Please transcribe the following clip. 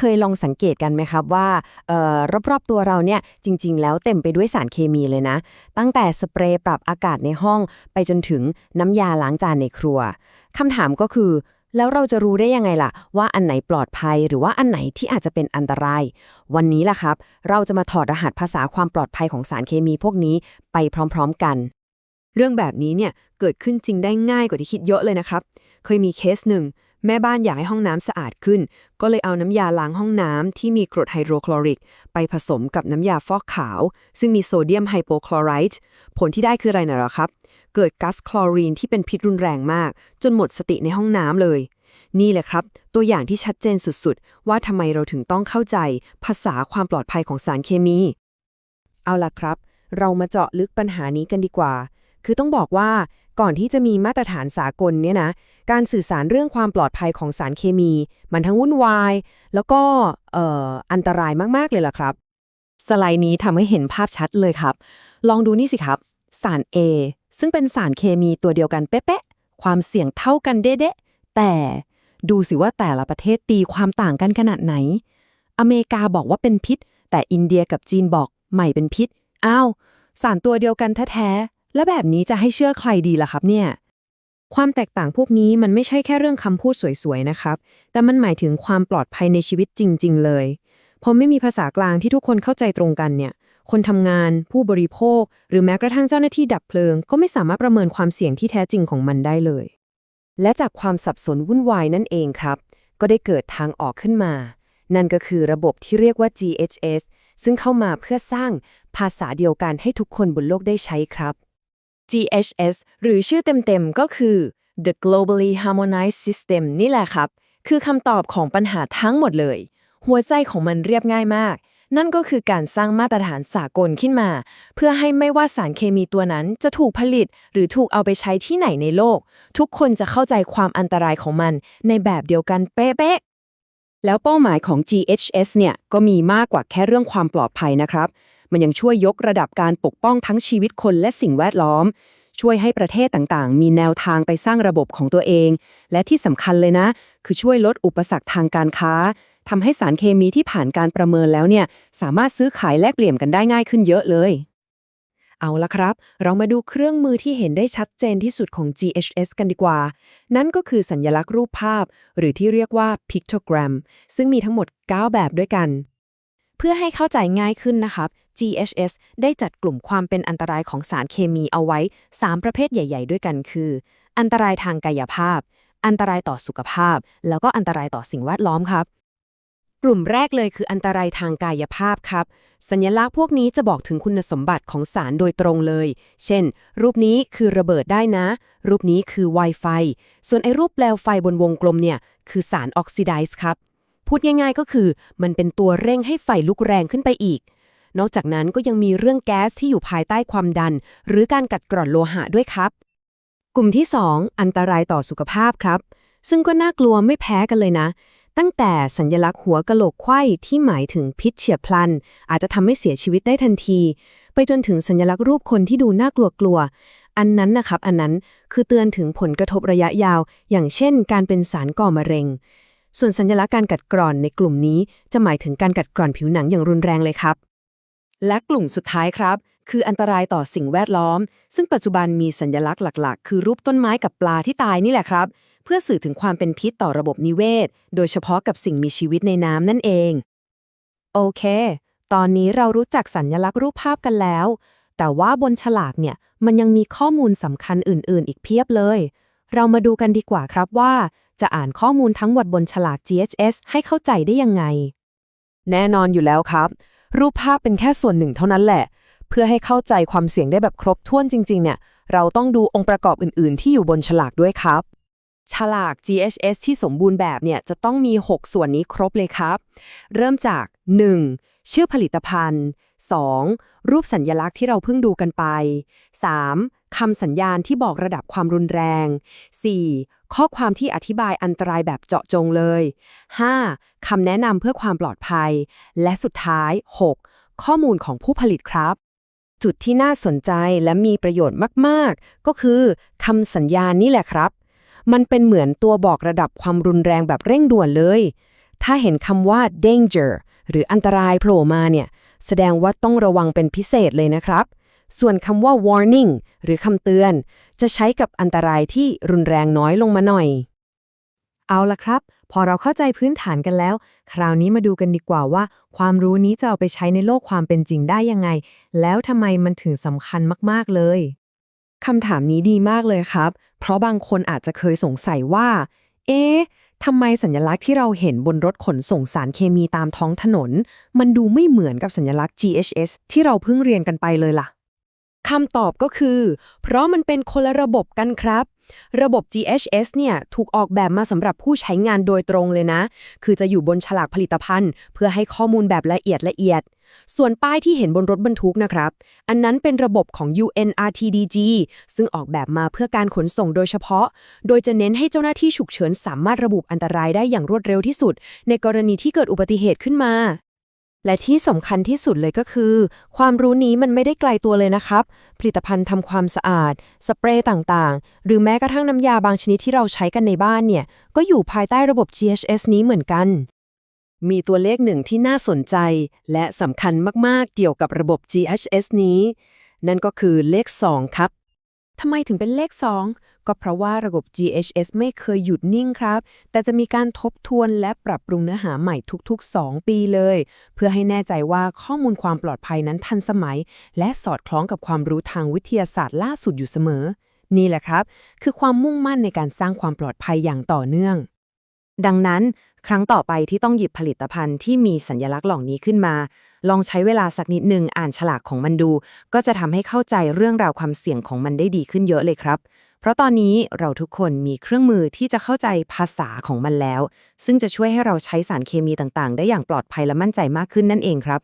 เคยลองสังเกตกันไหมครับว่าเอ่อรอบๆตัวเราเนี่ยจริง ๆ แล้วเต็มไปด้วยสารเคมีเลยนะ ตั้งแต่สเปรย์ปรับอากาศในห้อง ไปจนถึงน้ำยาล้างจานในครัวคำถามก็คือ แล้วเราจะรู้ได้ยังไงล่ะ ว่าอันไหนปลอดภัยหรือว่าอันไหนที่อาจจะเป็นอันตราย วันนี้ล่ะครับ เราจะมาถอดรหัสภาษาความปลอดภัยของสารเคมีพวกนี้ไปพร้อม ๆกัน เรื่องแบบนี้เนี่ยเกิดขึ้นจริงได้ง่ายกว่าที่คิดเยอะเลยนะครับ เคยมีเคสหนึ่ง แม่บ้านอยากให้ห้องน้ำสะอาดขึ้น ก็เลยเอาน้ำยาล้างห้องน้ำที่มีกรดไฮโดรคลอริก ไปผสมกับน้ำยาฟอกขาว ซึ่งมีโซเดียมไฮโปคลอไรด์ผลที่ได้คืออะไรนะหรอครับ เกิดก๊าซคลอรีนที่เป็นพิษรุนแรงมาก จนหมดสติในห้องน้ำเลย นี่แหละครับ ตัวอย่างที่ชัดเจนสุดๆ ว่าทำไมเราถึงต้องเข้าใจ ภาษาความปลอดภัยของสารเคมี เอาล่ะครับ เรามาเจาะลึกปัญหานี้กันดีกว่า คือต้องบอกว่า ก่อนที่จะมีมาตรฐานสากลเนี่ยนะการสื่อสารเรื่องความปลอดภัยของสารเคมี มันทั้งวุ่นวาย แล้วก็อันตรายมาก ๆ เลยล่ะครับ สไลด์นี้ทำให้เห็นภาพชัดเลยครับ ลองดูนี่สิครับ สาร A ซึ่งเป็นสารเคมีตัวเดียวกันเป๊ะๆความเสี่ยงเท่ากันเด๊ะๆแต่ดูสิว่าแต่ละประเทศตีความต่างกันขนาดไหน อเมริกาบอกว่าเป็นพิษ แต่อินเดียกับจีนบอกไม่เป็นพิษ อ้าว สารตัวเดียวกันแท้ๆ แล้วแบบนี้จะให้เชื่อใครดีล่ะครับเนี่ย ความแตกต่างพวกนี้มันไม่ใช่แค่เรื่องคำพูดสวยๆนะครับ แต่มันหมายถึงความปลอดภัยในชีวิตจริง ๆ เลยพอไม่มีภาษากลางที่ทุกคนเข้าใจตรงกันเนี่ย คนทำงาน ผู้บริโภค หรือแม้กระทั่งเจ้าหน้าที่ดับเพลิง ก็ไม่สามารถประเมินความเสี่ยงที่แท้จริงของมันได้เลย และจากความสับสนวุ่นวายนั่นเองครับ ก็ได้เกิดทางออกขึ้นมา นั่นก็คือระบบที่เรียกว่า GHS ซึ่งเข้ามาเพื่อสร้างภาษาเดียวกันให้ทุกคนบนโลกได้ใช้ครับ GHS หรือชื่อเต็มๆ ก็คือ The Globally Harmonized System นี่แหละครับ คือคำตอบของปัญหาทั้งหมดเลย หัวใจของมันเรียบง่ายมาก นั่นก็คือการสร้างมาตรฐานสากลขึ้นมา เพื่อให้ไม่ว่าสารเคมีตัวนั้นจะถูกผลิต หรือถูกเอาไปใช้ที่ไหนในโลก ทุกคนจะเข้าใจความอันตรายของมัน ในแบบเดียวกันเป๊ะๆแล้วเป้าหมายของ GHS เนี่ยก็มีมากกว่าแค่เรื่องความปลอดภัยนะครับ มันยังช่วยยกระดับการปกป้องทั้งชีวิตคนและสิ่งแวดล้อม ช่วยให้ประเทศต่างๆ มีแนวทางไปสร้างระบบของตัวเอง และที่สำคัญเลยนะ คือช่วยลดอุปสรรคทางการค้าทำให้สารเคมีที่ผ่านการประเมินแล้วเนี่ยสามารถซื้อขายแลกเปลี่ยนกันได้ง่ายขึ้นเยอะเลย เอาละครับ เรามาดูเครื่องมือที่เห็นได้ชัดเจนที่สุดของ GHS กันดีกว่า นั่นก็คือสัญลักษณ์รูปภาพ หรือที่เรียกว่า pictogram ซึ่งมีทั้งหมด 9 แบบด้วยกัน เพื่อให้เข้าใจง่ายขึ้นนะครับ GHS ได้จัดกลุ่มความเป็นอันตรายของสารเคมีเอาไว้ 3 ประเภทใหญ่ ๆ ด้วยกันคือ อันตรายทางกายภาพ อันตรายต่อสุขภาพ แล้วก็อันตรายต่อสิ่งแวดล้อมครับ กลุ่มแรกเลยคืออันตรายทางกายภาพครับ สัญลักษณ์พวกนี้จะบอกถึงคุณสมบัติของสารโดยตรงเลย เช่น รูปนี้คือระเบิดได้นะ รูปนี้คือ Wi-Fi ส่วนไอ้รูปแปลวไฟบนวงกลมเนี่ยคือสารออกซิไดซ์ครับพูดง่ายๆก็คือมันเป็นตัวเร่งให้ไฟลุกแรงขึ้นไปอีก นอกจากนั้นก็ยังมีเรื่องแก๊สที่อยู่ภายใต้ความดัน หรือการกัดกร่อนโลหะด้วยครับ กลุ่มที่ 2 อันตรายต่อสุขภาพครับ ซึ่งก็น่ากลัวไม่แพ้กันเลยนะ ตั้งแต่สัญลักษณ์หัวกะโหลกไข้ที่หมายถึงพิษเฉียบพลัน อาจจะทำให้เสียชีวิตได้ทันที ไปจนถึงสัญลักษณ์รูปคนที่ดูน่ากลัวกลัวอันนั้นนะครับอันนั้นคือเตือนถึงผลกระทบระยะยาว อย่างเช่น การเป็นสารก่อมะเร็ง ส่วนสัญลักษณ์การกัดกร่อนในกลุ่มนี้จะหมายถึงการกัดกร่อนผิวหนังอย่างรุนแรงเลยครับ และกลุ่มสุดท้ายครับ คืออันตรายต่อสิ่งแวดล้อม ซึ่งปัจจุบันมีสัญลักษณ์หลัก ๆ คือรูปต้นไม้กับปลาที่ตายนี่แหละครับ เพื่อสื่อถึงความเป็นพิษต่อระบบนิเวศ โดยเฉพาะกับสิ่งมีชีวิตในน้ำนั่นเอง โอเค ตอนนี้เรารู้จักสัญลักษณ์รูปภาพกันแล้ว แต่ว่าบนฉลากเนี่ยมันยังมีข้อมูลสำคัญอื่น ๆ อีกเพียบเลย เรามาดูกันดีกว่าครับว่า จะอ่านข้อมูลทั้งหมดบนฉลาก GHS ให้เข้าใจได้ยังไง แน่นอนอยู่แล้วครับ รูปภาพเป็นแค่ส่วนหนึ่งเท่านั้นแหละ เพื่อให้เข้าใจความเสี่ยงได้แบบครบถ้วนจริง ๆ เนี่ย เราต้องดูองค์ประกอบอื่น ๆ ที่อยู่บนฉลากด้วยครับ ฉลาก GHS ที่สมบูรณ์แบบเนี่ยจะต้องมี 6 ส่วนนี้ครบเลยครับ เริ่มจาก 1. ชื่อผลิตภัณฑ์ 2. รูปสัญญลักษณ์ที่เราเพิ่งดูกันไป 3. คำสัญญาณที่บอกระดับความรุนแรง 4. ข้อความที่อธิบายอันตรายแบบเจาะจงเลย 5. คำแนะนำเพื่อความปลอดภัย และสุดท้าย 6. ข้อมูลของผู้ผลิตครับ จุดที่น่าสนใจและมีประโยชน์มากๆ ก็คือคำสัญญาณนี่แหละครับ มันเป็นเหมือนตัวบอกระดับความรุนแรงแบบเร่งด่วนเลย ถ้าเห็นคำว่า danger หรืออันตรายโผล่มาเนี่ย แสดงว่าต้องระวังเป็นพิเศษเลยนะครับ ส่วนคำว่า warning หรือคำเตือน จะใช้กับอันตรายที่รุนแรงน้อยลงมาหน่อย เอาละครับ พอเราเข้าใจพื้นฐานกันแล้ว คราวนี้มาดูกันดีกว่าว่า ความรู้นี้จะเอาไปใช้ในโลกความเป็นจริงได้ยังไง แล้วทำไมมันถึงสำคัญมาก ๆ เลยคำถามนี้ดีมากเลยครับ เพราะบางคนอาจจะเคยสงสัยว่า เอ๊ะ ทำไมสัญลักษณ์ที่เราเห็นบนรถขนส่งสารเคมีตามท้องถนน มันดูไม่เหมือนกับสัญลักษณ์ GHS ที่เราเพิ่งเรียนกันไปเลยล่ะคำตอบก็คือ เพราะมันเป็นคนละระบบกันครับ ระบบ GHS เนี่ยถูกออกแบบมาสำหรับผู้ใช้งานโดยตรงเลยนะ คือจะอยู่บนฉลากผลิตภัณฑ์ เพื่อให้ข้อมูลแบบละเอียดละเอียด ส่วนป้ายที่เห็นบนรถบรรทุกนะครับ อันนั้นเป็นระบบของ UNRTDG ซึ่งออกแบบมาเพื่อการขนส่งโดยเฉพาะ โดยจะเน้นให้เจ้าหน้าที่ฉุกเฉินสามารถระบุอันตรายได้อย่างรวดเร็วที่สุด ในกรณีที่เกิดอุบัติเหตุขึ้นมา และที่สำคัญที่สุดเลยก็คือ ความรู้นี้มันไม่ได้ไกลตัวเลยนะครับ ผลิตภัณฑ์ทำความสะอาด สเปรย์ต่างๆ หรือแม้กระทั่งน้ำยาบางชนิดที่เราใช้กันในบ้านเนี่ย ก็อยู่ภายใต้ระบบ GHS นี้เหมือนกัน มีตัวเลขหนึ่งที่น่าสนใจ และสำคัญมากๆ เกี่ยวกับระบบ GHS นี้ นั่นก็คือเลข 2 ครับทำไมถึงเป็นเลข 2 ก็เพราะว่าระบบ GHS ไม่เคยหยุดนิ่งครับ แต่จะมีการทบทวนและปรับปรุงเนื้อหาใหม่ทุก ๆ 2 ปีเลย เพื่อให้แน่ใจว่าข้อมูลความปลอดภัยนั้นทันสมัย และสอดคล้องกับความรู้ทางวิทยาศาสตร์ล่าสุดอยู่เสมอ นี่แหละครับ คือความมุ่งมั่นในการสร้างความปลอดภัยอย่างต่อเนื่อง ดังนั้น ครั้งต่อไปที่ต้องหยิบผลิตภัณฑ์ที่มีสัญลักษณ์เหล่านี้ขึ้นมา ลองใช้เวลาสักนิดหนึ่งอ่านฉลากของมันดู ก็จะทำให้เข้าใจเรื่องราวความเสี่ยงของมันได้ดีขึ้นเยอะเลยครับ เพราะตอนนี้เราทุกคนมีเครื่องมือที่จะเข้าใจภาษาของมันแล้ว ซึ่งจะช่วยให้เราใช้สารเคมีต่างๆ ได้อย่างปลอดภัยและมั่นใจมากขึ้นนั่นเองครับ